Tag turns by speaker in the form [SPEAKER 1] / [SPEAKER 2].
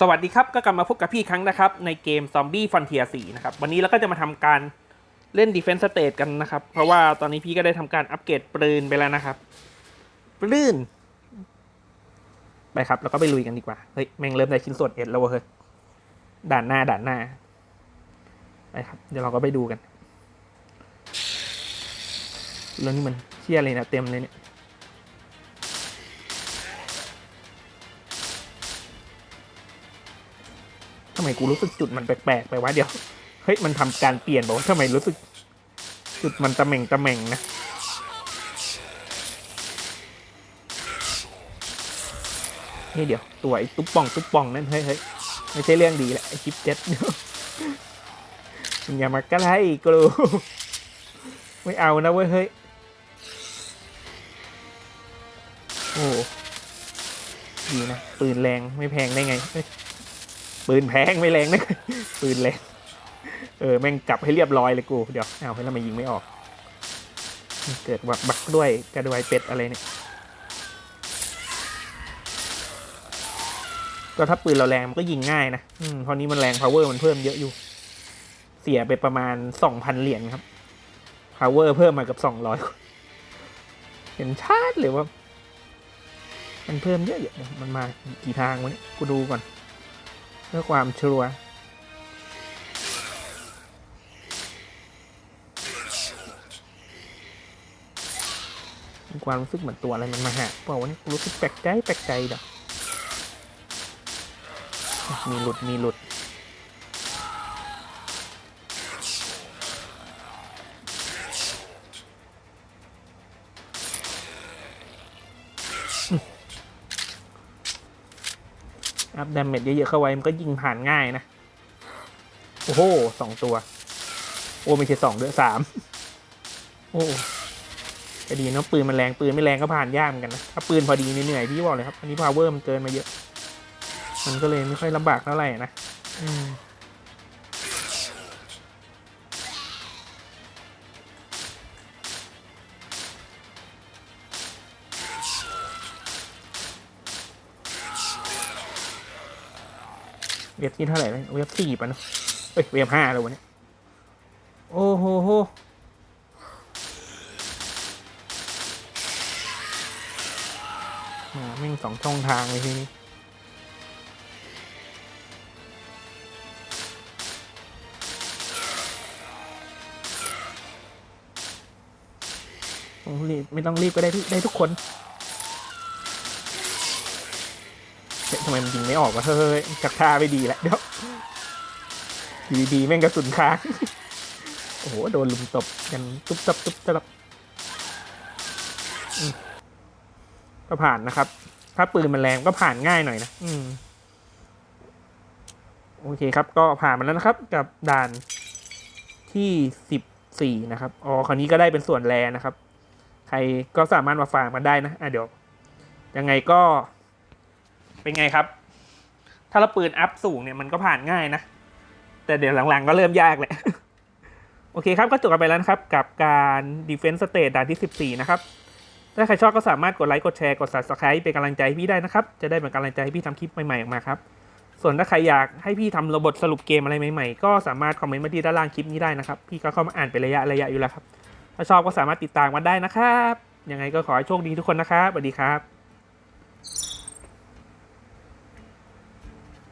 [SPEAKER 1] สวัสดีครับก็กลับมาพบกับพี่ครั้งนะครับ ในเกม Zombie Frontier 4นะครับ วันนี้เราก็จะมาทำการเล่น Defense State กันนะครับ เพราะว่าตอนนี้พี่ก็ได้ทำการอัปเกรดปืนไปแล้วนะครับปืนไปครับ แล้วก็ไปลุยกันดีกว่า เฮ้ย แม่งเริ่มได้ชิ้นส่วนเอ็ดแล้วเว้ยเฮ้ยด่านหน้าด่านหน้า ไปครับ เดี๋ยวเราก็ไปดูกันแล้วนี่มันเชี่ยอะไรนะเต็มเลยเนี่ย ไมกูรู้สึกจุดมันแปลกๆไปวะเดี๋ยว เฮ้ยมันทำการเปลี่ยนบอกว่าทำไมรู้สึก จุดมันตะเหม่งตะเหม่งนะ นี่เดี๋ยวตัวไอ้ตุ๊บป่องตุ๊บป่องนั่นเฮ้ยเฮ้ยไม่ใช่เรื่องดีแหละไอ้ชิปเจ็ดเดี๋ยวมึงอย่ามาใกล้กูรู้ไม่เอานะเว้ยเฮ้ยโอ้ดีนะปืนแรงไม่แพงได้ไงเฮ้ย ปืนแพงไม่แรงนะปืนแรงเออแม่งกลับให้เรียบร้อยเลยกู เดี๋ยวเอาให้ทำไมยิงไม่ออก เกิดบักบักด้วยกระดวยเป็ดอะไรเนี่ยก็ถ้าปืนเราแรงมันก็ยิงง่ายนะอืมพราะนี้มันแรง power มันเพิ่มเยอะอยู่ เสียไปประมาณสองพันเหรียญครับ power เพิ่มมากับสองร้อยเห็นชาติเลยว่า มันเพิ่มเยอะๆมันมากี่ทางวะเนี่ยกูดูก่อน พื่อความชัวร์ความรู้สึกเหมือนตัวอะไรมันมาหาเปล่าวะเนี่ยรู้สึกแปลกใจแปลกใจเดี๋ยวมีหลุดมีหลุด อัพดาเมจเยอะๆเข้าไว้มันก็ยิงผ่านง่ายนะ โอ้โหสองตัว โอ้ไม่ใช่สองเดือสามโอ้ก็ดีเนาะปืนมันแรงปืนไม่แรงก็ผ่านยากเหมือนกันนะถ้าปืนพอดีเหนื่อยๆพี่บอกเลยครับอันนี้พาวเวอร์มันเกินมาเยอะ มันก็เลยไม่ค่อยลำบากเท่าไหร่นะอืม เว็บที่เท่าไหร่เว็บสี่ป่ะเนอะเอ้ยเว็บห้าแล้ววันนี้โอ้โหโหมาแม่งสองช่องทางเลยทีนี้ต้องรีบไม่ต้องรีบก็ได้ได้ทุกคนเฮ้ย ทำไมมันยิงไม่ออกวะเฮ้ยจักท่าไม่ดีแล้วเดี๋ยวดีๆแม่งกระสุนค้างโอ้โหโดนลุมตบกันตุ๊บตับตุ๊บตับก็ผ่านนะครับ ถ้าปืนมันแรงก็ผ่านง่ายหน่อยนะอืมโอเคครับ ก็ผ่านมาแล้วนะครับ กับด่านที่สิบสี่นะครับอ๋อคราวนี้ก็ได้เป็นส่วนแรนะครับ ใครก็สามารถมาฝากมันได้นะอะเดี๋ยวยังไงก็ เป็นไงครับ ถ้าเราปืนอัพสูงเนี่ยมันก็ผ่านง่ายนะ แต่เดี๋ยวหลังๆก็เริ่มยากแหละโอเคครับ ก็จบกันไปแล้วนะครับ กับการ Defense State ด่านที่ 14 นะครับ ถ้าใครชอบก็สามารถกดไลค์กดแชร์กด Subscribe เป็นกำลังใจให้พี่ได้นะครับ จะได้เป็นกำลังใจให้พี่ทำคลิปใหม่ๆออกมาครับ ส่วนถ้าใครอยากให้พี่ทำระบบสรุปเกมอะไรใหม่ๆ ก็สามารถคอมเมนต์มาที่ด้านล่างคลิปนี้ได้นะครับ พี่ก็เข้ามาอ่านเป็นระยะระยะอยู่แล้วครับ ถ้าชอบก็สามารถติดตามกันได้นะครับ ยังไงก็ขอให้โชคดีทุกคนนะครับสวัสดีครับ